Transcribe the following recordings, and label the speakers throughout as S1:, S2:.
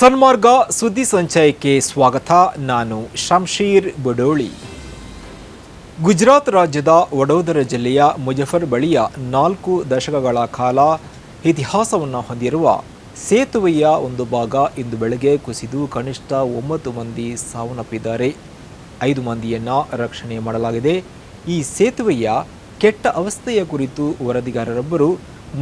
S1: Sanmarga ಸುದ್ದಿ ಸಂಚಯಕ್ಕೆ ಸ್ವಾಗತ. ನಾನು ಶಂಶೀರ್ ಬಡೋಳಿ. ಗುಜರಾತ್ ರಾಜ್ಯದ ವಡೋದರ ಜಿಲ್ಲೆಯ ಮುಜಫರ್ ಬಳಿಯ ನಾಲ್ಕು ದಶಕಗಳ ಕಾಲ ಇತಿಹಾಸವನ್ನು ಹೊಂದಿರುವ ಸೇತುವೆಯ ಒಂದು ಭಾಗ ಇಂದು ಬೆಳಗ್ಗೆ ಕುಸಿದು ಕನಿಷ್ಠ ಒಂಬತ್ತು ಮಂದಿ ಸಾವನ್ನಪ್ಪಿದ್ದಾರೆ. ಐದು ಮಂದಿಯನ್ನು ರಕ್ಷಣೆ ಮಾಡಲಾಗಿದೆ. ಈ ಸೇತುವೆಯ ಕೆಟ್ಟ ಅವಸ್ಥೆಯ ಕುರಿತು ವರದಿಗಾರರೊಬ್ಬರು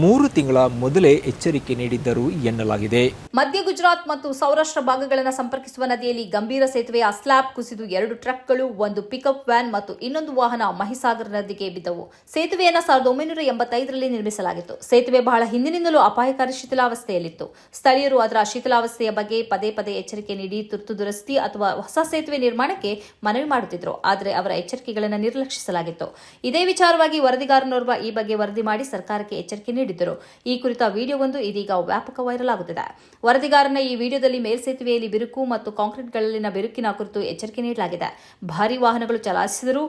S1: ಮೂರು ತಿಂಗಳ ಮೊದಲೇ ಎಚ್ಚರಿಕೆ ನೀಡಿದ್ದರು ಎನ್ನಲಾಗಿದೆ.
S2: ಮಧ್ಯ ಗುಜರಾತ್ ಮತ್ತು ಸೌರಾಷ್ಟ್ರ ಭಾಗಗಳನ್ನು ಸಂಪರ್ಕಿಸುವ ನದಿಯಲ್ಲಿ ಗಂಭೀರ ಸೇತುವೆಯ ಸ್ಲ್ಯಾಬ್ ಕುಸಿದು ಎರಡು ಟ್ರಕ್ಗಳು, ಒಂದು ಪಿಕಪ್ ವ್ಯಾನ್ ಮತ್ತು ಇನ್ನೊಂದು ವಾಹನ ಮಹಿಸಾಗರ್ ನದಿಗೆ ಬಿದ್ದವು. ಸೇತುವೆಯನ್ನು ಸಾವಿರದ ಒಂಬೈನೂರ ಎಂಬತ್ತೈದರಲ್ಲಿ ನಿರ್ಮಿಸಲಾಗಿತ್ತು. ಸೇತುವೆ ಬಹಳ ಹಿಂದಿನಿಂದಲೂ ಅಪಾಯಕಾರಿ ಶಿಥಿಲಾವಸ್ಥೆಯಲ್ಲಿತ್ತು. ಸ್ಥಳೀಯರು ಅದರ ಶಿಥಿಲಾವಸ್ಥೆಯ ಬಗ್ಗೆ ಪದೇ ಪದೇ ಎಚ್ಚರಿಕೆ ನೀಡಿ ತುರ್ತು ದುರಸ್ತಿ ಅಥವಾ ಹೊಸ ಸೇತುವೆ ನಿರ್ಮಾಣಕ್ಕೆ ಮನವಿ ಮಾಡುತ್ತಿದ್ದರು ಆದರೆ ಅವರ ಎಚ್ಚರಿಕೆಗಳನ್ನು ನಿರ್ಲಕ್ಷಿಸಲಾಗಿತ್ತು. ಇದೇ ವಿಚಾರವಾಗಿ ವರದಿಗಾರನೋರ್ವ ಈ ಬಗ್ಗೆ ವರದಿ ಮಾಡಿ ಸರ್ಕಾರಕ್ಕೆ ಎಚ್ಚರಿಕೆ ನೀಡಿದ್ದರು. ಈ ಕುರಿತ ವಿಡಿಯೋವೊಂದು ಇದೀಗ ವ್ಯಾಪಕ ವೈರಲ್ ಆಗುತ್ತಿದೆ. ವರದಿಗಾರನ ಈ ವಿಡಿಯೋದಲ್ಲಿ ಮೇಲ್ಸೇತುವೆಯಲ್ಲಿ ಬಿರುಕು ಮತ್ತು ಕಾಂಕ್ರೀಟ್ಗಳಲ್ಲಿನ ಬಿರುಕಿನ ಕುರಿತು ಎಚ್ಚರಿಕೆ ನೀಡಲಾಗಿದೆ. ಭಾರಿ ವಾಹನಗಳು ಚಲಾಯಿಸಿದರೂ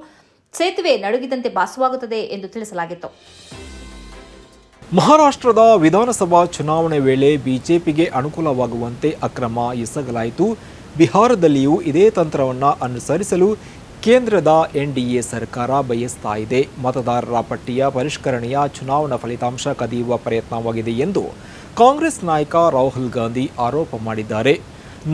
S2: ಸೇತುವೆ ನಡುಗಿದಂತೆ ಭಾಸವಾಗುತ್ತದೆ ಎಂದು ತಿಳಿಸಲಾಗಿತ್ತು.
S1: ಮಹಾರಾಷ್ಟ್ರದ ವಿಧಾನಸಭಾ ಚುನಾವಣೆ ವೇಳೆ ಬಿಜೆಪಿಗೆ ಅನುಕೂಲವಾಗುವಂತೆ ಅಕ್ರಮ ಎಸಗಲಾಯಿತು. ಬಿಹಾರದಲ್ಲಿಯೂ ಇದೇ ತಂತ್ರವನ್ನು ಅನುಸರಿಸಲು ಕೇಂದ್ರದ ಎನ್ಡಿಎ ಸರ್ಕಾರ ಬಯಸ್ತಾ ಇದೆ. ಮತದಾರರ ಪಟ್ಟಿಯ ಪರಿಷ್ಕರಣೆಯ ಚುನಾವಣಾ ಫಲಿತಾಂಶ ಕದಿಯುವ ಪ್ರಯತ್ನವಾಗಿದೆ ಎಂದು ಕಾಂಗ್ರೆಸ್ ನಾಯಕ ರಾಹುಲ್ ಗಾಂಧಿ ಆರೋಪ ಮಾಡಿದ್ದಾರೆ.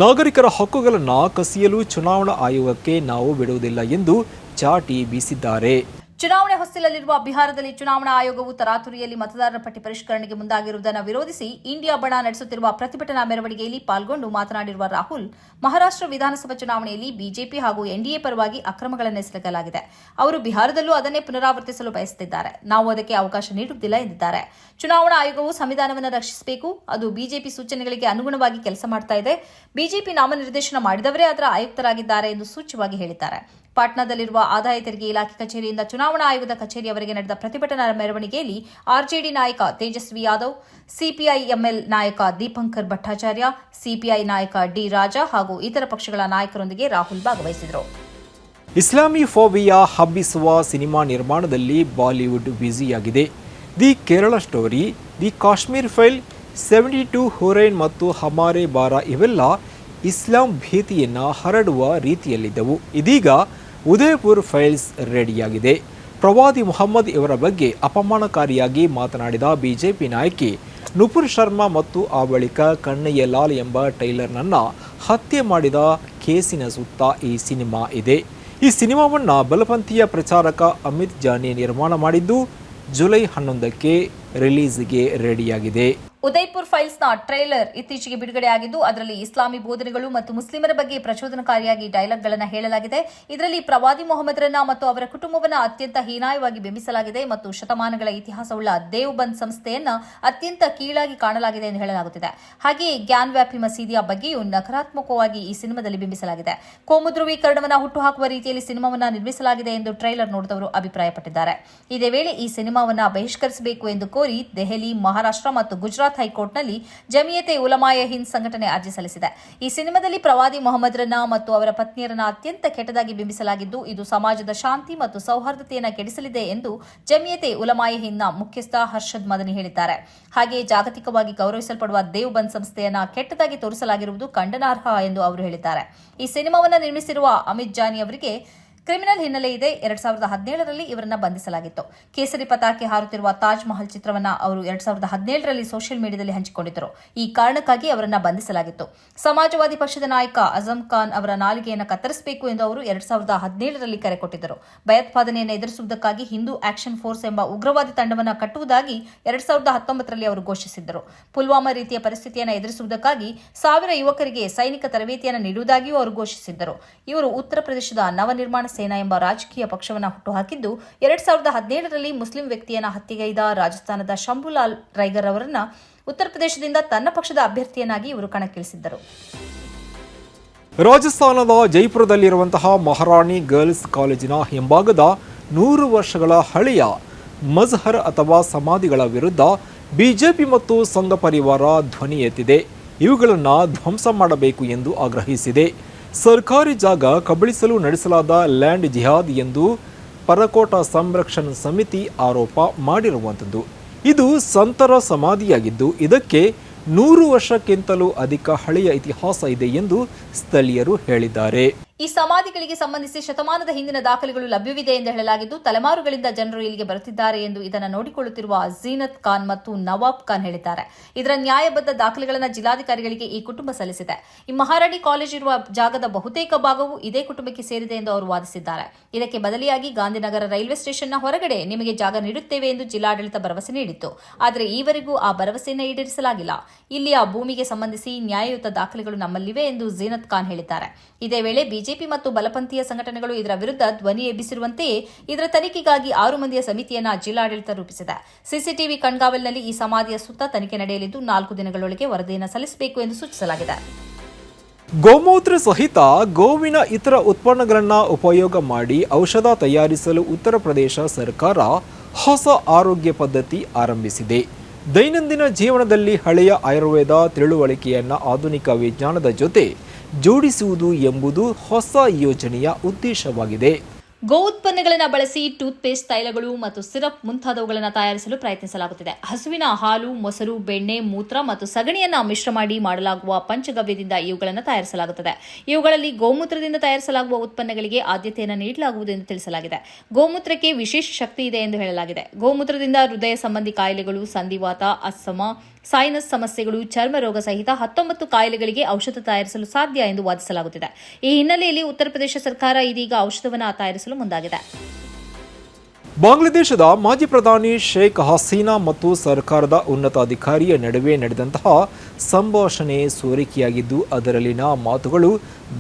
S1: ನಾಗರಿಕರ ಹಕ್ಕುಗಳನ್ನು ಕಸಿಯಲು ಚುನಾವಣಾ ಆಯೋಗಕ್ಕೆ ನಾವು ಬಿಡುವುದಿಲ್ಲ ಎಂದು ಚಾಟಿ ಬೀಸಿದ್ದಾರೆ.
S2: ಚುನಾವಣೆ ಹೊಸ್ತಿಲಲ್ಲಿರುವ ಬಿಹಾರದಲ್ಲಿ ಚುನಾವಣಾ ಆಯೋಗವು ತರಾತುರಿಯಲ್ಲಿ ಮತದಾರರ ಪಟ್ಟಿ ಪರಿಷ್ಕರಣೆಗೆ ಮುಂದಾಗಿರುವುದನ್ನು ವಿರೋಧಿಸಿ ಇಂಡಿಯಾ ಬಣ ನಡೆಸುತ್ತಿರುವ ಪ್ರತಿಭಟನಾ ಮೆರವಣಿಗೆಯಲ್ಲಿ ಪಾಲ್ಗೊಂಡು ಮಾತನಾಡಿರುವ ರಾಹುಲ್, ಮಹಾರಾಷ್ಟ್ರ ವಿಧಾನಸಭಾ ಚುನಾವಣೆಯಲ್ಲಿ ಬಿಜೆಪಿ ಹಾಗೂ ಎನ್ಡಿಎ ಪರವಾಗಿ ಅಕ್ರಮಗಳನ್ನೆಸಗಲಾಗಿದೆ ಅವರು ಬಿಹಾರದಲ್ಲೂ ಅದನ್ನೇ ಪುನರಾವರ್ತಿಸಲು ಬಯಸುತ್ತಿದ್ದಾರೆ. ನಾವು ಅದಕ್ಕೆ ಅವಕಾಶ ನೀಡುವುದಿಲ್ಲ ಎಂದಿದ್ದಾರೆ. ಚುನಾವಣಾ ಆಯೋಗವು ಸಂವಿಧಾನವನ್ನು ರಕ್ಷಿಸಬೇಕು. ಅದು ಬಿಜೆಪಿ ಸೂಚನೆಗಳಿಗೆ ಅನುಗುಣವಾಗಿ ಕೆಲಸ ಮಾಡ್ತಾ ಇದೆ. ಬಿಜೆಪಿ ನಾಮನಿರ್ದೇಶನ ಮಾಡಿದವರೇ ಅದರ ಆಯುಕ್ತರಾಗಿದ್ದಾರೆ ಎಂದು ಸೂಚ್ಯವಾಗಿ ಹೇಳಿದ್ದಾರೆ. ಪಾಟ್ನಾದಲ್ಲಿರುವ ಆದಾಯ ತೆರಿಗೆ ಇಲಾಖೆ ಕಚೇರಿಯಿಂದ ಚುನಾವಣಾ ಆಯೋಗದ ಕಚೇರಿಯವರೆಗೆ ನಡೆದ ಪ್ರತಿಭಟನಾ ಮೆರವಣಿಗೆಯಲ್ಲಿ ಆರ್ಜೆಡಿ ನಾಯಕ ತೇಜಸ್ವಿ ಯಾದವ್ ಸಿಪಿಐಎಂಎಲ್ ನಾಯಕ ದೀಪಂಕರ್ ಭಟ್ಟಾಚಾರ್ಯ, ಸಿಪಿಐ ನಾಯಕ ಡಿ ರಾಜಾ ಹಾಗೂ ಇತರ ಪಕ್ಷಗಳ ನಾಯಕರೊಂದಿಗೆ ರಾಹುಲ್ ಭಾಗವಹಿಸಿದರು.
S1: ಇಸ್ಲಾಮಿ ಫೋಬಿಯಾ ಹಬ್ಬಿಸುವ ಸಿನಿಮಾ ನಿರ್ಮಾಣದಲ್ಲಿ Bollywood ಬ್ಯುಸಿಯಾಗಿದೆ. The Kerala story, the Kashmir file, seventy two Hoorain ಮತ್ತು ಹಮಾರೆ ಬಾರ ಇವೆಲ್ಲ ಇಸ್ಲಾಂ ಭೀತಿಯನ್ನು ಹರಡುವ ರೀತಿಯಲ್ಲಿದ್ದವು. ಇದೀಗ ಉದಯಪುರ್ ಫೈಲ್ಸ್ ರೆಡಿಯಾಗಿದೆ. ಪ್ರವಾದಿ ಮೊಹಮ್ಮದ್ ಇವರ ಬಗ್ಗೆ ಅಪಮಾನಕಾರಿಯಾಗಿ ಮಾತನಾಡಿದ ಬಿಜೆಪಿ ನಾಯಕಿ ನುಪುರ್ ಶರ್ಮಾ ಮತ್ತು ಆ ಬಳಿಕ ಕಣ್ಣಯ್ಯ ಲಾಲ್ ಎಂಬ ಟೈಲರ್ನನ್ನು ಹತ್ಯೆ ಮಾಡಿದ ಕೇಸಿನ ಸುತ್ತ ಈ ಸಿನಿಮಾ ಇದೆ. ಈ ಸಿನಿಮಾವನ್ನು ಬಲಪಂಥೀಯ ಪ್ರಚಾರಕ ಅಮಿತ್ ಜಾನಿ ನಿರ್ಮಾಣ ಮಾಡಿದ್ದು ಜುಲೈ ಹನ್ನೊಂದಕ್ಕೆ ರಿಲೀಸ್ಗೆ ರೆಡಿಯಾಗಿದೆ.
S2: ಉದಯ್ಪುರ್ ಫೈಲ್ಸ್ನ ಟ್ರೈಲರ್ ಇತ್ತೀಚೆಗೆ ಬಿಡುಗಡೆಯಾಗಿದ್ದು ಅದರಲ್ಲಿ ಇಸ್ಲಾಮಿ ಬೋಧನೆಗಳು ಮತ್ತು ಮುಸ್ಲಿಮರ ಬಗ್ಗೆ ಪ್ರಚೋದನಕಾರಿಯಾಗಿ ಡೈಲಾಗ್ಗಳನ್ನು ಹೇಳಲಾಗಿದೆ. ಇದರಲ್ಲಿ ಪ್ರವಾದಿ ಮೊಹಮ್ಮದ್ರನ್ನ ಮತ್ತು ಅವರ ಕುಟುಂಬವನ್ನು ಅತ್ಯಂತ ಹೀನಾಯವಾಗಿ ಬಿಂಬಿಸಲಾಗಿದೆ ಮತ್ತು ಶತಮಾನಗಳ ಇತಿಹಾಸವುಳ್ಳ ದೇವ್ಬಂದ್ ಸಂಸ್ಥೆಯನ್ನು ಅತ್ಯಂತ ಕೀಳಾಗಿ ಕಾಣಲಾಗಿದೆ ಎಂದು ಹೇಳಲಾಗುತ್ತಿದೆ. ಹಾಗೆಯೇ ಜ್ಞಾನವ್ಯಾಪಿ ಮಸೀದಿಯ ಬಗ್ಗೆಯೂ ನಕಾರಾತ್ಮಕವಾಗಿ ಈ ಸಿನಿಮಾದಲ್ಲಿ ಬಿಂಬಿಸಲಾಗಿದೆ. ಕೋಮು ಧ್ರುವೀಕರಣವನ್ನು ಹುಟ್ಟುಹಾಕುವ ರೀತಿಯಲ್ಲಿ ಸಿನಿಮಾವನ್ನು ನಿರ್ಮಿಸಲಾಗಿದೆ ಎಂದು ಟ್ರೈಲರ್ ನೋಡಿದವರು ಅಭಿಪ್ರಾಯಪಟ್ಟಿದ್ದಾರೆ. ಇದೇ ವೇಳೆ ಈ ಸಿನಿಮಾವನ್ನು ಬಹಿಷ್ಕರಿಸಬೇಕು ಎಂದು ಕೋರಿ ದೆಹಲಿ, ಮಹಾರಾಷ್ಟ್ರ ಮತ್ತು ಗುಜರಾತ್ ಹೈಕೋರ್ಟ್ನಲ್ಲಿ ಜಮಿಯತೆ ಉಲಮಾಯ ಹಿಂದ್ ಸಂಘಟನೆ ಅರ್ಜಿ ಸಲ್ಲಿಸಿದೆ. ಈ ಸಿನಿಮಾದಲ್ಲಿ ಪ್ರವಾದಿ ಮೊಹಮ್ಮದ್ರನ್ನ ಮತ್ತು ಅವರ ಪತ್ನಿಯರನ್ನ ಅತ್ಯಂತ ಕೆಟ್ಟದಾಗಿ ಬಿಂಬಿಸಲಾಗಿದ್ದು, ಇದು ಸಮಾಜದ ಶಾಂತಿ ಮತ್ತು ಸೌಹಾರ್ದತೆಯನ್ನು ಕೆಡಿಸಲಿದೆ ಎಂದು ಜಮಿಯತೆ ಉಲಮಾಯ ಹಿಂದ್ನ ಮುಖ್ಯಸ್ಥ ಹರ್ಷದ್ ಮದನಿ ಹೇಳಿದ್ದಾರೆ. ಹಾಗೆಯೇ ಜಾಗತಿಕವಾಗಿ ಗೌರವಿಸಲ್ಪಡುವ ದೇವ್ಬಂದ್ ಸಂಸ್ಥೆಯನ್ನ ಕೆಟ್ಟದಾಗಿ ತೋರಿಸಲಾಗಿರುವುದು ಖಂಡನಾರ್ಹ ಎಂದು ಅವರು ಹೇಳಿದ್ದಾರೆ. ಈ ಸಿನಿಮಾವನ್ನು ನಿರ್ಮಿಸಿರುವ ಅಮಿತ್ ಜಾನಿ ಅವರಿಗೆ ಕ್ರಿಮಿನಲ್ ಹಿನ್ನೆಲೆ ಇದೆ. ಎರಡ್ ಸಾವಿರದ ಹದಿನೇಳರಲ್ಲಿ ಇವರನ್ನ ಬಂಧಿಸಲಾಗಿತ್ತು. ಕೇಸರಿ ಪತಾಕೆ ಹಾರುತ್ತಿರುವ ತಾಜ್ ಮಹಲ್ ಚಿತ್ರವನ್ನ ಅವರು ಎರಡ್ ಸಾವಿರದ ಹದಿನೇಳರಲ್ಲಿ ಸೋಷಿಯಲ್ ಮೀಡಿಯಾದಲ್ಲಿ ಹಂಚಿಕೊಂಡಿದ್ದರು. ಈ ಕಾರಣಕ್ಕಾಗಿ ಅವರನ್ನ ಬಂಧಿಸಲಾಗಿತ್ತು. ಸಮಾಜವಾದಿ ಪಕ್ಷದ ನಾಯಕ ಅಜಂ ಖಾನ್ ಅವರ ನಾಲಿಗೆಯನ್ನು ಕತ್ತರಿಸಬೇಕು ಎಂದು ಅವರು ಎರಡ್ ಸಾವಿರದ ಹದಿನೇಳರಲ್ಲಿ ಕರೆ ಕೊಟ್ಟಿದ್ದರು. ಭಯೋತ್ಪಾದನೆಯನ್ನು ಎದುರಿಸುವುದಕ್ಕಾಗಿ ಹಿಂದೂ ಆಕ್ಷನ್ ಫೋರ್ಸ್ ಎಂಬ ಉಗ್ರವಾದಿ ತಂಡವನ್ನು ಕಟ್ಟುವುದಾಗಿ ಎರಡ್ ಸಾವಿರದ ಹತ್ತೊಂಬತ್ತರಲ್ಲಿ ಅವರು ಘೋಷಿಸಿದ್ದರು. ಪುಲ್ವಾಮಾ ರೀತಿಯ ಪರಿಸ್ಥಿತಿಯನ್ನು ಎದುರಿಸುವುದಕ್ಕಾಗಿ ಸಾವಿರ ಯುವಕರಿಗೆ ಸೈನಿಕ ತರಬೇತಿಯನ್ನು ನೀಡುವುದಾಗಿಯೂ ಅವರು ಘೋಷಿಸಿದ್ದರು. ಇವರು ಉತ್ತರ ಪ್ರದೇಶದ ನವನಿರ್ಮಾಣ ಸೇನಾ ಎಂಬ ರಾಜಕೀಯ ಪಕ್ಷವನ್ನು ಹುಟ್ಟುಹಾಕಿದ್ದು, ಎರಡ್ ಸಾವಿರದ ಹದಿನೇಳರಲ್ಲಿ ಮುಸ್ಲಿಂ ವ್ಯಕ್ತಿಯನ್ನು ಹತ್ಯೆಗೈದ ರಾಜಸ್ಥಾನದ ಶಂಭುಲಾಲ್ ರೈಗರ್ ಅವರನ್ನ ಉತ್ತರ ಪ್ರದೇಶದಿಂದ ತನ್ನ ಪಕ್ಷದ ಅಭ್ಯರ್ಥಿಯನ್ನಾಗಿ ಇವರು ಕಣಕ್ಕಿಳಿಸಿದ್ದರು.
S1: ರಾಜಸ್ಥಾನದ ಜೈಪುರದಲ್ಲಿರುವಂತಹ ಮಹಾರಾಣಿ ಗರ್ಲ್ಸ್ ಕಾಲೇಜಿನ ಹಿಂಭಾಗದ ನೂರು ವರ್ಷಗಳ ಹಳೆಯ ಮಜ್ಹರ್ ಅಥವಾ ಸಮಾಧಿಗಳ ವಿರುದ್ಧ ಬಿಜೆಪಿ ಮತ್ತು ಸಂಘ ಪರಿವಾರ ಧ್ವನಿ ಎತ್ತಿದೆ. ಇವುಗಳನ್ನು ಧ್ವಂಸ ಮಾಡಬೇಕು ಎಂದು ಆಗ್ರಹಿಸಿದೆ. ಸರ್ಕಾರಿ ಜಾಗ ಕಬಳಿಸಲು ನಡೆಸಲಾದ ಲ್ಯಾಂಡ್ ಜಿಹಾದ್ ಎಂದು ಪರಕೋಟ ಸಂರಕ್ಷಣ ಸಮಿತಿ ಆರೋಪ ಮಾಡಿರುವಂಥದ್ದು. ಇದು ಸಂತರ ಸಮಾಧಿಯಾಗಿದ್ದು, ಇದಕ್ಕೆ ನೂರು ವರ್ಷಕ್ಕಿಂತಲೂ ಅಧಿಕ ಹಳೆಯ ಇತಿಹಾಸ ಇದೆ ಎಂದು ಸ್ಥಳೀಯರು ಹೇಳಿದ್ದಾರೆ.
S2: ಈ ಸಮಾಧಿಗಳಿಗೆ ಸಂಬಂಧಿಸಿ ಶತಮಾನದ ಹಿಂದಿನ ದಾಖಲೆಗಳು ಲಭ್ಯವಿದೆ ಎಂದು ಹೇಳಲಾಗಿದ್ದು, ತಲೆಮಾರುಗಳಿಂದ ಜನರು ಇಲ್ಲಿಗೆ ಬರುತ್ತಿದ್ದಾರೆ ಎಂದು ಇದನ್ನು ನೋಡಿಕೊಳ್ಳುತ್ತಿರುವ ಜೀನತ್ ಖಾನ್ ಮತ್ತು ನವಾಬ್ ಖಾನ್ ಹೇಳಿದ್ದಾರೆ. ಇದರ ನ್ಯಾಯಬದ್ಧ ದಾಖಲೆಗಳನ್ನು ಜಿಲ್ಲಾಧಿಕಾರಿಗಳಿಗೆ ಈ ಕುಟುಂಬ ಸಲ್ಲಿಸಿದೆ. ಈ ಮಹಾರಾಣಿ ಕಾಲೇಜ್ ಇರುವ ಜಾಗದ ಬಹುತೇಕ ಭಾಗವು ಇದೇ ಕುಟುಂಬಕ್ಕೆ ಸೇರಿದೆ ಎಂದು ಅವರು ವಾದಿಸಿದ್ದಾರೆ. ಇದಕ್ಕೆ ಬದಲಿಯಾಗಿ ಗಾಂಧಿನಗರ ರೈಲ್ವೆ ಸ್ಟೇಷನ್ನ ಹೊರಗಡೆ ನಿಮಗೆ ಜಾಗ ನೀಡುತ್ತೇವೆ ಎಂದು ಜಿಲ್ಲಾಡಳಿತ ಭರವಸೆ ನೀಡಿತ್ತು. ಆದರೆ ಈವರೆಗೂ ಆ ಭರವಸೆಯನ್ನು ಈಡೇರಿಸಲಾಗಿಲ್ಲ. ಆ ಭೂಮಿಗೆ ಸಂಬಂಧಿಸಿ ನ್ಯಾಯಯುತ ದಾಖಲೆಗಳು ನಮ್ಮಲ್ಲಿವೆ ಎಂದು ಜೀನತ್ ಖಾನ್ ಹೇಳಿದ್ದಾರೆ. ಇದೇ ವೇಳೆ ಬಿಜೆಪಿ ಮತ್ತು ಬಲಪಂಥೀಯ ಸಂಘಟನೆಗಳು ಇದರ ವಿರುದ್ಧ ಧ್ವನಿ ಎಬ್ಬಿಸಿರುವಂತೆಯೇ ಇದರ ತನಿಖೆಗಾಗಿ ಆರು ಮಂದಿಯ ಸಮಿತಿಯನ್ನು ಜಿಲ್ಲಾಡಳಿತ ರೂಪಿಸಿದೆ. ಸಿಸಿಟಿವಿ ಕಣ್ಗಾವಲಿನಲ್ಲಿ ಈ ಸಮಾಧಿಯ ಸುತ್ತ ತನಿಖೆ ನಡೆಯಲಿದ್ದು ನಾಲ್ಕು ದಿನಗಳೊಳಗೆ ವರದಿಯನ್ನು ಸಲ್ಲಿಸಬೇಕು ಎಂದು ಸೂಚಿಸಲಾಗಿದೆ.
S1: ಗೋಮೂತ್ರ ಸಹಿತ ಗೋವಿನ ಇತರ ಉತ್ಪನ್ನಗಳನ್ನು ಉಪಯೋಗ ಮಾಡಿ ಔಷಧ ತಯಾರಿಸಲು ಉತ್ತರ ಪ್ರದೇಶ ಸರ್ಕಾರ ಹೊಸ ಆರೋಗ್ಯ ಪದ್ಧತಿ ಆರಂಭಿಸಿದೆ. ದೈನಂದಿನ ಜೀವನದಲ್ಲಿ ಹಳೆಯ ಆಯುರ್ವೇದ ತಿಳುವಳಿಕೆಯನ್ನು ಆಧುನಿಕ ವಿಜ್ಞಾನದ ಜೊತೆ ಜೋಡಿಸುವುದು ಎಂಬುದು ಹೊಸ ಯೋಜನೆಯ ಉದ್ದೇಶವಾಗಿದೆ.
S2: ಗೋ ಉತ್ಪನ್ನಗಳನ್ನು ಬಳಸಿ ಟೂತ್ ಪೇಸ್ಟ್ ತೈಲಗಳು ಮತ್ತು ಸಿರಪ್ ಮುಂತಾದವುಗಳನ್ನು ತಯಾರಿಸಲು ಪ್ರಯತ್ನಿಸಲಾಗುತ್ತಿದೆ. ಹಸುವಿನ ಹಾಲು, ಮೊಸರು, ಬೆಣ್ಣೆ, ಮೂತ್ರ ಮತ್ತು ಸಗಣಿಯನ್ನು ಮಿಶ್ರ ಮಾಡಿ ಮಾಡಲಾಗುವ ಪಂಚಗವ್ಯದಿಂದ ಇವುಗಳನ್ನು ತಯಾರಿಸಲಾಗುತ್ತದೆ. ಇವುಗಳಲ್ಲಿ ಗೋಮೂತ್ರದಿಂದ ತಯಾರಿಸಲಾಗುವ ಉತ್ಪನ್ನಗಳಿಗೆ ಆದ್ಯತೆಯನ್ನು ನೀಡಲಾಗುವುದು ಎಂದು ತಿಳಿಸಲಾಗಿದೆ. ಗೋಮೂತ್ರಕ್ಕೆ ವಿಶೇಷ ಶಕ್ತಿ ಇದೆ ಎಂದು ಹೇಳಲಾಗಿದೆ. ಗೋಮೂತ್ರದಿಂದ ಹೃದಯ ಸಂಬಂಧಿ ಕಾಯಿಲೆಗಳು, ಸಂಧಿವಾತ, ಅಸ್ತಮ ಸೈನಸ್ ಸಮಸ್ಯೆಗಳು, ಚರ್ಮ ರೋಗ ಸಹಿತ ಹತ್ತೊಂಬತ್ತು ಕಾಯಿಲೆಗಳಿಗೆ ಔಷಧ ತಯಾರಿಸಲು ಸಾಧ್ಯ ಎಂದು ವಾದಿಸಲಾಗುತ್ತಿದೆ. ಈ ಹಿನ್ನೆಲೆಯಲ್ಲಿ ಉತ್ತರ ಪ್ರದೇಶ ಸರ್ಕಾರ ಇದೀಗ ಔಷಧವನ್ನು ತಯಾರಿಸಲು ಮುಂದಾಗಿದೆ.
S1: ಬಾಂಗ್ಲಾದೇಶದ ಮಾಜಿ ಪ್ರಧಾನಿ ಶೇಖ್ ಹಸೀನಾ ಮತ್ತು ಸರ್ಕಾರದ ಉನ್ನತ ಅಧಿಕಾರಿಯ ನಡುವೆ ನಡೆದಂತಹ ಸಂಭಾಷಣೆ ಸೋರಿಕೆಯಾಗಿದ್ದು, ಅದರಲ್ಲಿನ ಮಾತುಗಳು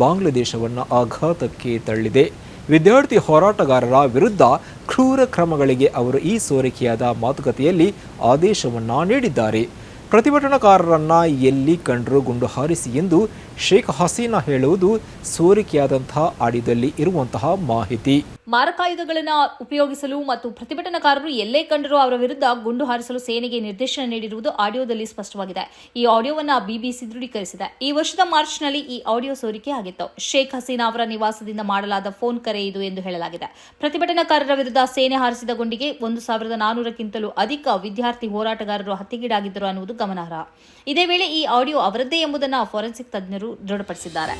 S1: ಬಾಂಗ್ಲಾದೇಶವನ್ನು ಆಘಾತಕ್ಕೆ ತಳ್ಳಿದೆ. ವಿದ್ಯಾರ್ಥಿ ಹೋರಾಟಗಾರರ ವಿರುದ್ಧ ಕ್ರೂರ ಕ್ರಮಗಳಿಗೆ ಅವರು ಈ ಸೋರಿಕೆಯಾದ ಮಾತುಕತೆಯಲ್ಲಿ ಆದೇಶವನ್ನ ನೀಡಿದ್ದಾರೆ. ಪ್ರತಿಭಟನಾಕಾರರನ್ನ ಎಲ್ಲಿ ಕಂಡ್ರು ಗುಂಡು ಹಾರಿಸಿ ಎಂದು ಶೇಖ್ ಹಸೀನಾ ಹೇಳುವುದು ಸೋರಿಕೆಯಾದಂತಹ ಆಡಿಯೋದಲ್ಲಿ ಇರುವಂತಹ ಮಾಹಿತಿ.
S2: ಮಾರಕಾಯುಧಗಳನ್ನು ಉಪಯೋಗಿಸಲು ಮತ್ತು ಪ್ರತಿಭಟನಾಕಾರರು ಎಲ್ಲೇ ಕಂಡರೂ ಅವರ ವಿರುದ್ಧ ಗುಂಡು ಹಾರಿಸಲು ಸೇನೆಗೆ ನಿರ್ದೇಶನ ನೀಡಿರುವುದು ಆಡಿಯೋದಲ್ಲಿ ಸ್ಪಷ್ಟವಾಗಿದೆ. ಈ ಆಡಿಯೋವನ್ನು ಬಿಬಿಸಿ ದೃಢೀಕರಿಸಿದೆ. ಈ ವರ್ಷದ ಮಾರ್ಚ್ನಲ್ಲಿ ಈ ಆಡಿಯೋ ಸೋರಿಕೆ ಆಗಿತ್ತು. ಶೇಖ್ ಹಸೀನಾ ಅವರ ನಿವಾಸದಿಂದ ಮಾಡಲಾದ ಫೋನ್ ಕರೆ ಇದು ಎಂದು ಹೇಳಲಾಗಿದೆ. ಪ್ರತಿಭಟನಾಕಾರರ ವಿರುದ್ಧ ಸೇನೆ ಹಾರಿಸಿದ ಗುಂಡಿಗೆ ಒಂದು ಸಾವಿರದ ನಾನೂರಕ್ಕಿಂತಲೂ ಅಧಿಕ ವಿದ್ಯಾರ್ಥಿ ಹೋರಾಟಗಾರರು ಹತ್ಯೆಗೀಡಾಗಿದ್ದರು ಅನ್ನುವುದು ಗಮನಾರ್ಹ. ಇದೇ ವೇಳೆ ಈ ಆಡಿಯೋ ಅವರದ್ದೇ ಎಂಬುದನ್ನು ಫೋರೆನ್ಸಿಕ್ ತಜ್ಞರು ದೃಢಪಡಿಸಿದ್ದಾರೆ.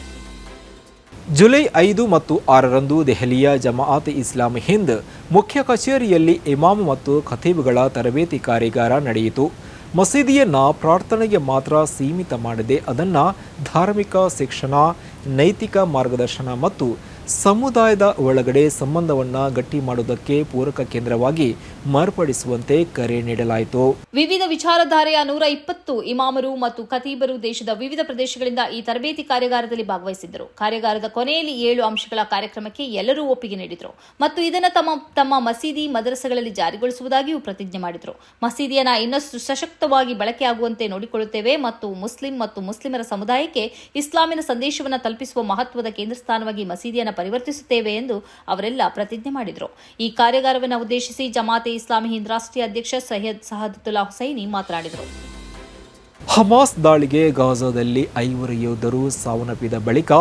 S1: ಜುಲೈ ಐದು ಮತ್ತು ಆರರಂದು ದೆಹಲಿಯ ಜಮಾಅತ್ ಇಸ್ಲಾಂ ಹಿಂದ್ ಮುಖ್ಯ ಕಚೇರಿಯಲ್ಲಿ ಇಮಾಮ್ ಮತ್ತು ಖತೀಬ್ಗಳ ತರಬೇತಿ ಕಾರ್ಯಾಗಾರ ನಡೆಯಿತು. ಮಸೀದಿಯನ್ನು ಪ್ರಾರ್ಥನೆಗೆ ಮಾತ್ರ ಸೀಮಿತ ಮಾಡದೆ. ಅದನ್ನು ಧಾರ್ಮಿಕ ಶಿಕ್ಷಣ, ನೈತಿಕ ಮಾರ್ಗದರ್ಶನ ಮತ್ತು ಸಮುದಾಯದ ಒಳಗಡೆ ಸಂಬಂಧವನ್ನ ಗಟ್ಟಿ ಮಾಡುವುದಕ್ಕೆ ಪೂರಕ ಕೇಂದ್ರವಾಗಿ ಮಾರ್ಪಡಿಸುವಂತೆ ಕರೆ ನೀಡಲಾಯಿತು.
S2: ವಿವಿಧ ವಿಚಾರಧಾರೆಯ ನೂರ ಇಪ್ಪತ್ತು ಇಮಾಮರು ಮತ್ತು ಖತೀಬರು ದೇಶದ ವಿವಿಧ ಪ್ರದೇಶಗಳಿಂದ ಈ ತರಬೇತಿ ಕಾರ್ಯಾಗಾರದಲ್ಲಿ ಭಾಗವಹಿಸಿದ್ದರು. ಕಾರ್ಯಾಗಾರದ ಕೊನೆಯಲ್ಲಿ ಏಳು ಅಂಶಗಳ ಕಾರ್ಯಕ್ರಮಕ್ಕೆ ಎಲ್ಲರೂ ಒಪ್ಪಿಗೆ ನೀಡಿದರು. ಮತ್ತು ಇದನ್ನು ತಮ್ಮ ತಮ್ಮ ಮಸೀದಿ ಮದರಸಗಳಲ್ಲಿ ಜಾರಿಗೊಳಿಸುವುದಾಗಿಯೂ ಪ್ರತಿಜ್ಞೆ ಮಾಡಿದರು. ಮಸೀದಿಯನ್ನು ಇನ್ನಷ್ಟು ಸಶಕ್ತವಾಗಿ ಬಳಕೆಯಾಗುವಂತೆ ನೋಡಿಕೊಳ್ಳುತ್ತೇವೆ ಮತ್ತು ಮುಸ್ಲಿಂ ಮತ್ತು ಮುಸ್ಲಿಮರ ಸಮುದಾಯಕ್ಕೆ ಇಸ್ಲಾಮಿನ ಸಂದೇಶವನ್ನು ತಲುಪಿಸುವ ಮಹತ್ವದ ಕೇಂದ್ರ ಸ್ಥಾನವಾಗಿ ಮಸೀದಿಯನ್ನು ಪರಿವರ್ತಿಸುತ್ತೇವೆ ಎಂದು ಅವರೆಲ್ಲ ಪ್ರತಿಜ್ಞೆ ಮಾಡಿದರು. ಈ ಕಾರ್ಯಾಗಾರವನ್ನು ಉದ್ದೇಶಿಸಿ ಜಮಾತೆ ಇಸ್ಲಾಮಿ ಹಿಂದ್ ರಾಷ್ಟ್ರೀಯ ಅಧ್ಯಕ್ಷ ಸೈಯದ್ ಸಹದತ್ತುಲ್ಲಾ ಹುಸೈನಿ ಮಾತನಾಡಿದರು.
S1: ಹಮಾಸ್ ದಾಳಿಗೆ ಗಾಜಾದಲ್ಲಿ ಐವರು ಯೋಧರು ಸಾವನ್ನಪ್ಪಿದ ಬಳಿಕ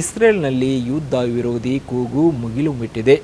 S1: ಇಸ್ರೇಲ್ನಲ್ಲಿ ಯುದ್ಧ ವಿರೋಧಿ ಕೂಗು ಮುಗಿಲು ಮುಟ್ಟಿದೆ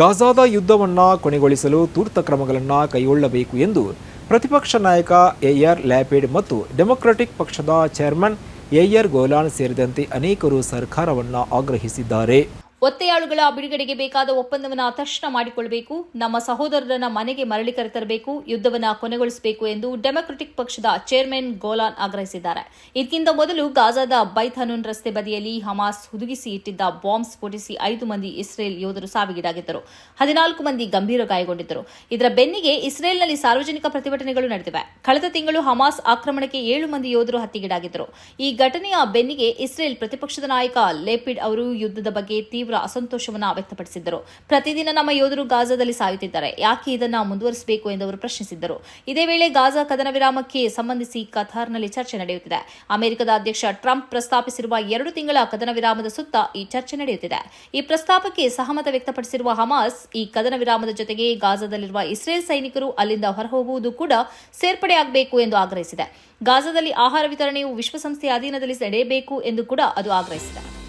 S1: ಗಾಜಾದ ಯುದ್ಧವನ್ನು ಕೊನೆಗೊಳಿಸಲು ತುರ್ತ ಕ್ರಮಗಳನ್ನು ಕೈಗೊಳ್ಳಬೇಕು ಎಂದು ಪ್ರತಿಪಕ್ಷ ನಾಯಕ ಎಆರ್ ಲ್ಯಾಪಿಡ್ ಮತ್ತು ಡೆಮೊಕ್ರೆಟಿಕ್ ಪಕ್ಷದ ಚೇರ್ಮನ್ ಎಆರ್ ಗೋಲಾನ್ ಸೇರಿದಂತೆ ಅನೇಕರು ಸರ್ಕಾರವನ್ನು ಆಗ್ರಹಿಸಿದ್ದಾರೆ.
S2: ಒತ್ತೆಯಾಳುಗಳ ಬಿಡುಗಡೆಗೆ ಬೇಕಾದ ಒಪ್ಪಂದವನ್ನು ತಕ್ಷಣ ಮಾಡಿಕೊಳ್ಳಬೇಕು ನಮ್ಮ ಸಹೋದರರನ್ನ ಮನೆಗೆ ಮರಳಿ ಕರೆತರಬೇಕು. ಯುದ್ಧವನ್ನು ಕೊನೆಗೊಳಿಸಬೇಕು ಎಂದು ಡೆಮಾಕ್ರೆಟಿಕ್ ಪಕ್ಷದ ಚೇರ್ಮನ್ ಗೋಲಾನ್ ಆಗ್ರಹಿಸಿದ್ದಾರೆ. ಇದಕ್ಕಿಂತ ಮೊದಲು ಗಾಜಾದ ಬೈತ್ ರಸ್ತೆ ಬದಿಯಲ್ಲಿ ಹಮಾಸ್ ಹುದುಗಿಸಿ ಇಟ್ಟಿದ್ದ ಬಾಂಬ್ ಸ್ಫೋಟಿಸಿ ಐದು ಮಂದಿ ಇಸ್ರೇಲ್ ಯೋಧರು ಸಾವಿಗೀಡಾಗಿದ್ದರು. ಹದಿನಾಲ್ಕು ಮಂದಿ ಗಂಭೀರ ಗಾಯಗೊಂಡಿದ್ದರು. ಇದರ ಬೆನ್ನಿಗೆ ಇಸ್ರೇಲ್ನಲ್ಲಿ ಸಾರ್ವಜನಿಕ ಪ್ರತಿಭಟನೆಗಳು ನಡೆದಿವೆ. ಕಳೆದ ತಿಂಗಳು ಹಮಾಸ್ ಆಕ್ರಮಣಕ್ಕೆ ಏಳು ಮಂದಿ ಯೋಧರು ಹತ್ಯೆಗೀಡಾಗಿದ್ದರು. ಈ ಘಟನೆಯ ಬೆನ್ನಿಗೆ ಇಸ್ರೇಲ್ ಪ್ರತಿಪಕ್ಷದ ನಾಯಕ ಲೇಪಿಡ್ ಅವರು ಯುದ್ಧದ ಬಗ್ಗೆ ತೀವ್ರ ತೀವ್ರ ಅಸಂತೋಷವನ್ನು ವ್ಯಕ್ತಪಡಿಸಿದ್ದರು. ಪ್ರತಿದಿನ ನಮ್ಮ ಯೋಧರು ಗಾಜಾದಲ್ಲಿ ಸಾಯುತ್ತಿದ್ದಾರೆ. ಯಾಕೆ ಇದನ್ನು ಮುಂದುವರಿಸಬೇಕು ಎಂದು ಅವರು ಪ್ರಶ್ನಿಸಿದ್ದರು. ಇದೇ ವೇಳೆ ಗಾಜಾ ಕದನ ವಿರಾಮಕ್ಕೆ ಸಂಬಂಧಿಸಿ ಕತಾರ್ನಲ್ಲಿ ಚರ್ಚೆ ನಡೆಯುತ್ತಿದೆ. ಅಮೆರಿಕದ ಅಧ್ಯಕ್ಷ ಟ್ರಂಪ್ ಪ್ರಸ್ತಾಪಿಸಿರುವ ಎರಡು ತಿಂಗಳ ಕದನ ವಿರಾಮದ ಸುತ್ತ ಈ ಚರ್ಚೆ ನಡೆಯುತ್ತಿದೆ. ಈ ಪ್ರಸ್ತಾಪಕ್ಕೆ ಸಹಮತ ವ್ಯಕ್ತಪಡಿಸಿರುವ ಹಮಾಸ್, ಈ ಕದನ ವಿರಾಮದ ಜೊತೆಗೆ ಗಾಜಾದಲ್ಲಿರುವ ಇಸ್ರೇಲ್ ಸೈನಿಕರು ಅಲ್ಲಿಂದ ಹೊರಹೋಗುವುದು ಕೂಡ ಸೇರ್ಪಡೆಯಾಗಬೇಕು ಎಂದು ಆಗ್ರಹಿಸಿದೆ. ಗಾಜಾದಲ್ಲಿ ಆಹಾರ ವಿತರಣೆಯು ವಿಶ್ವಸಂಸ್ಥೆಯ ಅಧೀನದಲ್ಲಿ ನಡೆಯಬೇಕು ಎಂದು ಕೂಡ ಅದು ಆಗ್ರಹಿಸಿದೆ.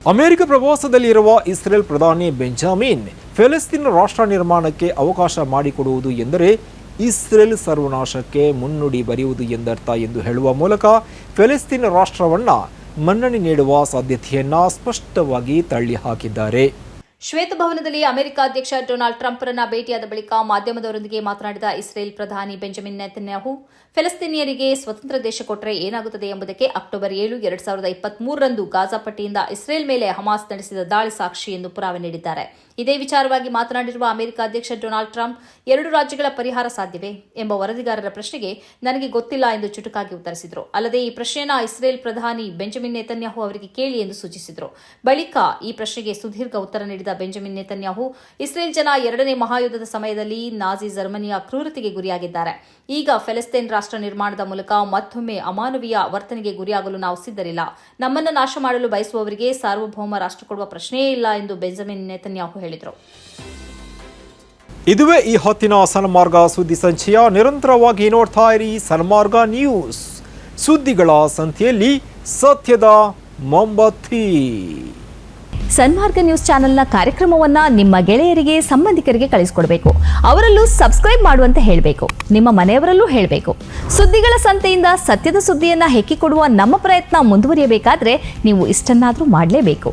S1: ಅಮೆರಿಕ ಪ್ರವಾಸದಲ್ಲಿರುವ ಇಸ್ರೇಲ್ ಪ್ರಧಾನಿ ಬೆಂಜಾಮಿನ್ ಫೆಲಿಸ್ತೀನ್ ರಾಷ್ಟ್ರ ನಿರ್ಮಾಣಕ್ಕೆ ಅವಕಾಶ ಮಾಡಿಕೊಡುವುದು ಎಂದರೆ ಇಸ್ರೇಲ್ ಸರ್ವನಾಶಕ್ಕೆ ಮುನ್ನುಡಿ ಬರೆಯುವುದು ಎಂದರ್ಥ ಎಂದು ಹೇಳುವ ಮೂಲಕ ಫೆಲಿಸ್ತೀನ್ ರಾಷ್ಟ್ರವನ್ನ ಮನ್ನಣೆ ನೀಡುವ ಸಾಧ್ಯತೆಯನ್ನು ಸ್ಪಷ್ಟವಾಗಿ ತಳ್ಳಿ ಹಾಕಿದ್ದಾರೆ
S2: ಶ್ವೇತಭವನದಲ್ಲಿ ಅಮೆರಿಕ ಅಧ್ಯಕ್ಷ ಡೊನಾಲ್ಡ್ ಟ್ರಂಪ್ರನ್ನ ಭೇಟಿಯಾದ ಬಳಿಕ ಮಾಧ್ಯಮದವರೊಂದಿಗೆ ಮಾತನಾಡಿದ ಇಸ್ರೇಲ್ ಪ್ರಧಾನಿ ಬೆಂಜಮಿನ್ ನೆತನ್ಯಾಹು, ಫೆಲಸ್ತೀನಿಯರಿಗೆ ಸ್ವತಂತ್ರ ದೇಶ ಕೊಟ್ಟರೆ ಏನಾಗುತ್ತದೆ ಎಂಬುದಕ್ಕೆ ಅಕ್ಟೋಬರ್ ಏಳು, ಎರಡ್ ಸಾವಿರದ ಇಪ್ಪತ್ಮೂರರಂದು ಗಾಜಾ ಪಟ್ಟಿಯಿಂದ ಇಸ್ರೇಲ್ ಮೇಲೆ ಹಮಾಸ್ ನಡೆಸಿದ ದಾಳಿ ಸಾಕ್ಷಿ ಎಂದು ಪುರಾವೆ ನೀಡಿದ್ದಾರೆ. ಇದೇ ವಿಚಾರವಾಗಿ ಮಾತನಾಡಿರುವ ಅಮೆರಿಕ ಅಧ್ಯಕ್ಷ ಡೊನಾಲ್ಡ್ ಟ್ರಂಪ್, ಎರಡು ರಾಜ್ಯಗಳ ಪರಿಹಾರ ಸಾಧ್ಯವೇ ಎಂಬ ವರದಿಗಾರರ ಪ್ರಶ್ನೆಗೆ ನನಗೆ ಗೊತ್ತಿಲ್ಲ ಎಂದು ಚುಟುಕಾಗಿ ಉತ್ತರಿಸಿದರು. ಅಲ್ಲದೆ ಈ ಪ್ರಶ್ನೆಯನ್ನು ಇಸ್ರೇಲ್ ಪ್ರಧಾನಿ ಬೆಂಜಮಿನ್ ನೇತನ್ಯಾಹು ಅವರಿಗೆ ಕೇಳಿ ಎಂದು ಸೂಚಿಸಿದರು. ಬಳಿಕ ಈ ಪ್ರಶ್ನೆಗೆ ಸುದೀರ್ಘ ಉತ್ತರ ನೀಡಿದ ಬೆಂಜಮಿನ್ ನೇತನ್ಯಾಹು, ಇಸ್ರೇಲ್ ಜನ ಎರಡನೇ ಮಹಾಯುದ್ಧದ ಸಮಯದಲ್ಲಿ ನಾಜಿ ಜರ್ಮನಿಯ ಕ್ರೂರತೆಗೆ ಗುರಿಯಾಗಿದ್ದಾರೆ. ಈಗ ಫೆಲೆಸ್ತೇನ್ ರಾಷ್ಟ್ರ ನಿರ್ಮಾಣದ ಮೂಲಕ ಮತ್ತೊಮ್ಮೆ ಅಮಾನವೀಯ ವರ್ತನೆಗೆ ಗುರಿಯಾಗಲು ನಾವು ಸಿದ್ಧರಿಲ್ಲ. ನಮ್ಮನ್ನು ನಾಶ ಮಾಡಲು ಬಯಸುವವರಿಗೆ ಸಾರ್ವಭೌಮ ರಾಷ್ಟ್ರ ಕೊಡುವ ಪ್ರಶ್ನೆಯೇ ಇಲ್ಲ ಎಂದು ಬೆಂಜಮಿನ್ ನೇತನ್ಯಾಹು ಹೇಳಿದರು.
S1: ಇದುವೇ ಈ ಹೊತ್ತಿನ ಸನ್ಮಾರ್ಗ ಸುದ್ದಿ ಸಂಚಯ. ನಿರಂತರವಾಗಿ ನೋಡ್ತಾ ಇರಿ ಸನ್ಮಾರ್ಗ ನ್ಯೂಸ್. ಸುದ್ದಿಗಳ ಸಂತೆಯಲ್ಲಿ ಸತ್ಯದ ಮೊಂಬತ್ತಿ.
S3: ಸನ್ಮಾರ್ಗ ನ್ಯೂಸ್ ಚಾನೆಲ್ನ ಕಾರ್ಯಕ್ರಮವನ್ನ ನಿಮ್ಮ ಗೆಳೆಯರಿಗೆ ಸಂಬಂಧಿಕರಿಗೆ ಕಳಿಸ್ಕೊಡ್ಬೇಕು. ಅವರಲ್ಲೂ ಸಬ್ಸ್ಕ್ರೈಬ್ ಮಾಡುವಂತ ಹೇಳಬೇಕು. ನಿಮ್ಮ ಮನೆಯವರಲ್ಲೂ ಹೇಳಬೇಕು. ಸುದ್ದಿಗಳ ಸಂತೆಯಿಂದ ಸತ್ಯದ ಸುದ್ದಿಯನ್ನ ಹೆಕ್ಕಿಕೊಡುವ ನಮ್ಮ ಪ್ರಯತ್ನ ಮುಂದುವರಿಯಬೇಕಾದ್ರೆ ನೀವು ಇಷ್ಟನ್ನಾದರೂ ಮಾಡಲೇಬೇಕು.